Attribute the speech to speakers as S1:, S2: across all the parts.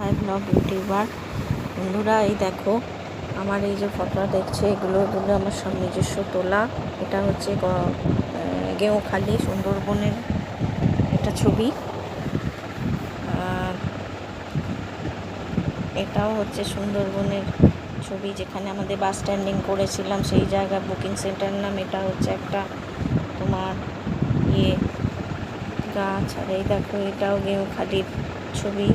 S1: High blog YouTuber বন্ধুরা, এই দেখো, আমার এই যে ফটোটা দেখছে, এগুলো এগুলো আমার সব নিজস্ব তোলা। এটা হচ্ছে গেঁওখালি সুন্দরবনের একটা ছবি। এটাও হচ্ছে সুন্দরবনের ছবি, যেখানে আমাদের বাস স্ট্যান্ডিং করেছিলাম, সেই জায়গা বুকিং সেন্টার নাম। এটা হচ্ছে একটা তোমার ইয়ে গাছ। আর এই দেখো, এটাও গেঁওখালির ছবি।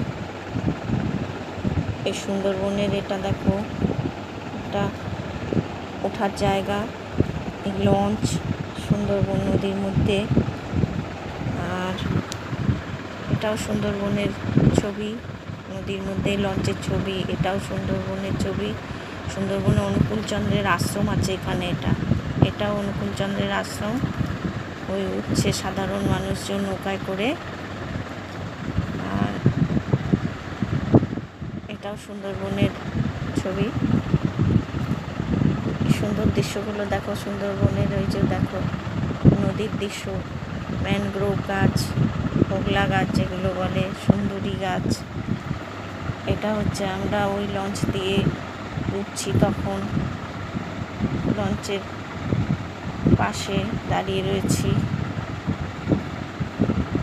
S1: এই সুন্দরবনের এটা দেখো। এটা ওঠার জায়গা লঞ্চ, সুন্দরবন নদীর মধ্যে। আর এটাও সুন্দরবনের ছবি, নদীর মধ্যে লঞ্চের ছবি, এটাও সুন্দরবনের ছবি। সুন্দরবনে অনুকূল চন্দ্রের আশ্রম আছে এখানে এটা। এটাও অনুকূল চন্দ্রের আশ্রম। ওই উঠছে সাধারণ মানুষজন নৌকায় করে আর এটাও সুন্দরবনের ছবি। সুন্দর দৃশ্যগুলো, দেখো সুন্দরবনের ওই যে দেখো নদীর দৃশ্য ম্যানগ্রোভ গাছ, হোগলা গাছ যেগুলো বলে, সুন্দরী গাছ। এটা হচ্ছে আমরা ওই লঞ্চ দিয়ে উঠছি তখন। লঞ্চের পাশে দাঁড়িয়ে রয়েছি।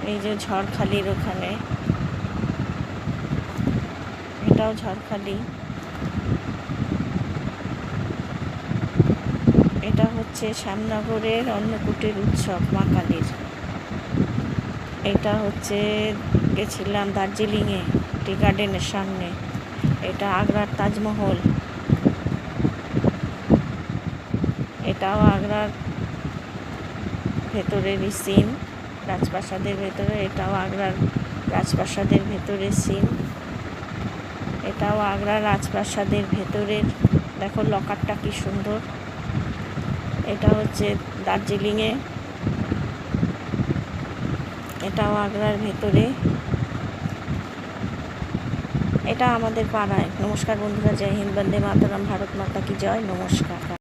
S1: এই যে ঝড়খালির ওখানে। এটাও ঝড়খালি। এটা হচ্ছে শ্যামনগরের অন্নকূটের উৎসব, মা কালীর। এটা হচ্ছে গেছিলাম দার্জিলিংয়ে, টি গার্ডেনের সামনে। এটা আগ্রার তাজমহল। এটাও আগ্রার ভেতরেরই সিন, রাজপ্রাসাদের ভেতরে, এটাও আগ্রার রাজপ্রাসাদের ভেতরের সিন। এটাও আগ্রা রাজপ্রাসাদের ভেতরের। দেখো লকারটা কি সুন্দর। এটা হচ্ছে দার্জিলিংয়ে। এটাও আগ্রার ভেতরে। এটা আমাদের পাড়ায়। নমস্কার বন্ধুরা, জয় হিন্দ, বন্দে মাতারাম, ভারত মাতা কি জয়। নমস্কার।